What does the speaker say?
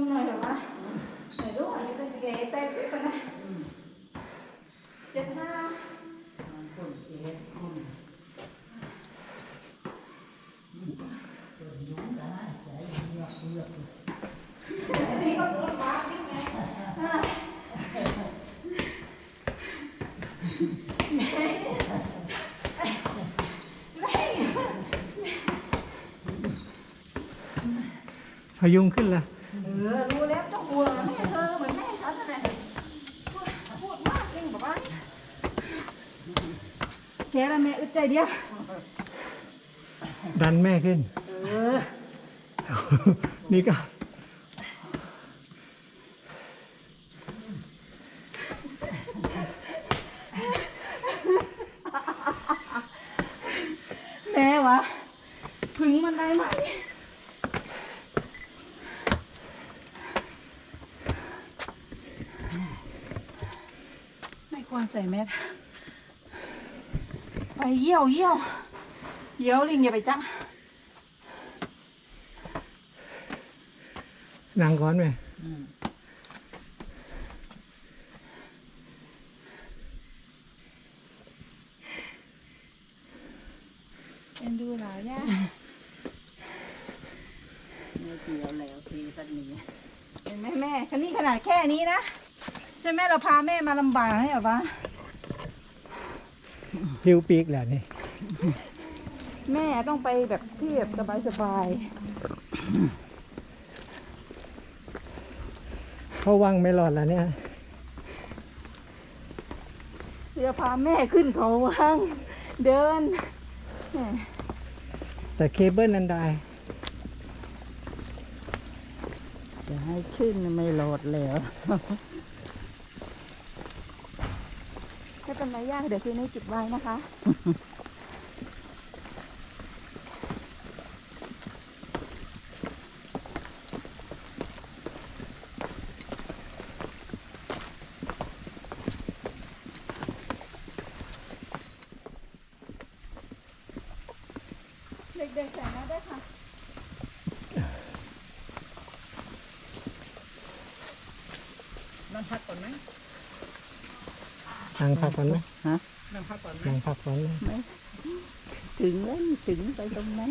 มหน่อยเหรอวะไหนดูอันนี้ เป็นเกย์เต้นไปนะเจ็ดห้าคนเจ็บคนน้องก็น่าใจเลือกเลือกอันนี้ก็ตัวฟ้าจริงไงอ่าแม่พยุงขึ้นละเออรู้แล้วต้องห่วงแม่เธอเหมือนแม่ฉันนั่นแหละพูดพูดมากจริงบอกว่าแกละแม่อึดใจเดียวดันแม่ขึ้น เออ นี่ก็แม่วะพึงมันได้ไหม ควรใส่แมสไปเยี่ยวเยี่ยวเยี่ยวลิงอย่าไปจับนางก้อนไหมเอ็นดูหลายย่าไม่เกี่ยวแล้วทีสักนี้เห็นไหมแม่คันนี้ขนาดแค่นี้นะ ใช่ไหมเราพาแม่มาลำบากเนี่ยเหรอวะริ้วปีกแหละนี่แม่ต้องไปแบบที่แบบสบายเขาวังไม่รอดแล้วเนี่ย ๆเรือพาแม่ขึ้นเขาวังเดินแหม่แต่เคเบิลนันไดจะให้ขึ้นไม่โหลดแล้ว ไม่เป็นไรยากเดี๋ยวคืนนี้จุดไว้นะคะ เด็กๆใส่มาได้ค่ะนั่งพักก่อนไหม นั่งพักก่อนไหมฮะนั่งพักก่อนไหมนั่งพักก่อนไหมถึงแล้วถึงไปตรงไหน